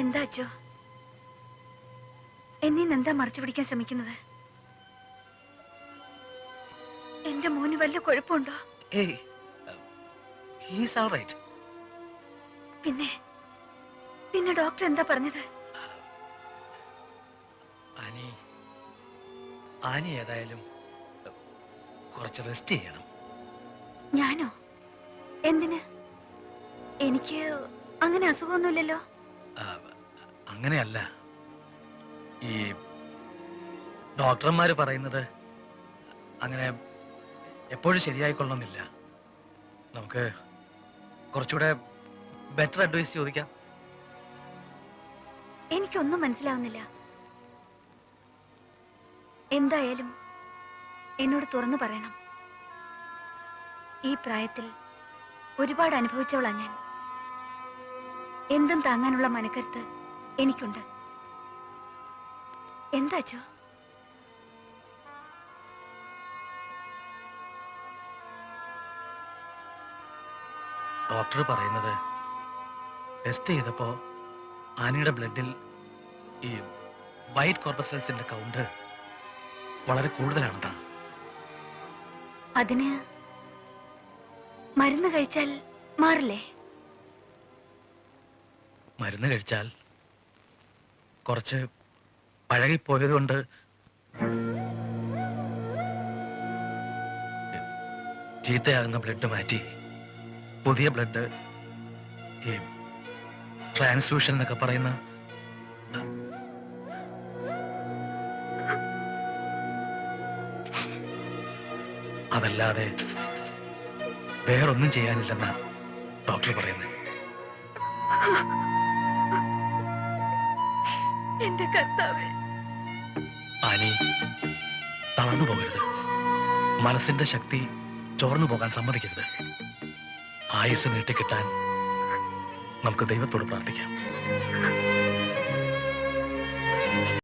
എന്താ അച്ചോ? എന്നെ എന്താ മറച്ചു പിടിക്കാൻ ശ്രമിക്കുന്നത്? എന്റെ മോന് വല്ല കുഴപ്പമുണ്ടോ? പിന്നെ പിന്നെ ഡോക്ടർ എന്താ പറഞ്ഞത്? ആനി ആനി ഏതായാലും കുറച്ച് റെസ്റ്റ് ചെയ്യണം. ഞാനോ? എന്തിന്? എനിക്ക് അങ്ങനെ അസുഖമൊന്നുമില്ലല്ലോ. അങ്ങനെയല്ല. ഈ ഡോക്ടർമാർ പറയുന്നത് അങ്ങനെ എപ്പോഴും ശരിയായിക്കൊള്ളണമെന്നില്ല. നമുക്ക് കുറച്ചുകൂടെ ബെറ്റർ അഡ്വൈസ് ചോദിക്കാം. എനിക്കൊന്നും മനസ്സിലാവുന്നില്ല. എന്തായാലും എന്നോട് തുറന്നു പറയണം. ഈ പ്രായത്തിൽ ഒരുപാട് അനുഭവിച്ചവളാണ് ഞാൻ. എന്തും താങ്ങാനുള്ള മനക്കരുത്ത് എനിക്കുണ്ട്. എന്താ ചോ ഡോക്ടർ പറയുന്നത് ടെസ്റ്റ് ചെയ്തപ്പോ ആനയുടെ ബ്ലഡിൽ ഈ വൈറ്റ് കോർപ്പസൽസിന്റെ കൗണ്ട് വളരെ കൂടുതലാണെന്നാണ് അതിന് മരുന്ന് കഴിച്ചാൽ മാറില്ലേ? മരുന്ന് കഴിച്ചാൽ കുറച്ച് പഴകിപ്പോയത് കൊണ്ട് ചീത്തയാകുന്ന ബ്ലഡ് മാറ്റി പുതിയ ബ്ലഡ് ട്രാൻസ്ഫ്യൂഷൻ എന്നൊക്കെ പറയുന്ന അതല്ലാതെ വേറൊന്നും ചെയ്യാനില്ലെന്നാണ് ഡോക്ടർ പറയുന്നത് എന്റെ കർത്താവേ. ആനി തളർന്നു പോകരുത്. മനസ്സിന്റെ ശക്തി ചോർന്നു പോകാൻ സമ്മതിക്കരുത്. ആയുസ് നീട്ടിക്കിട്ടാൻ നമുക്ക് ദൈവത്തോട് പ്രാർത്ഥിക്കാം.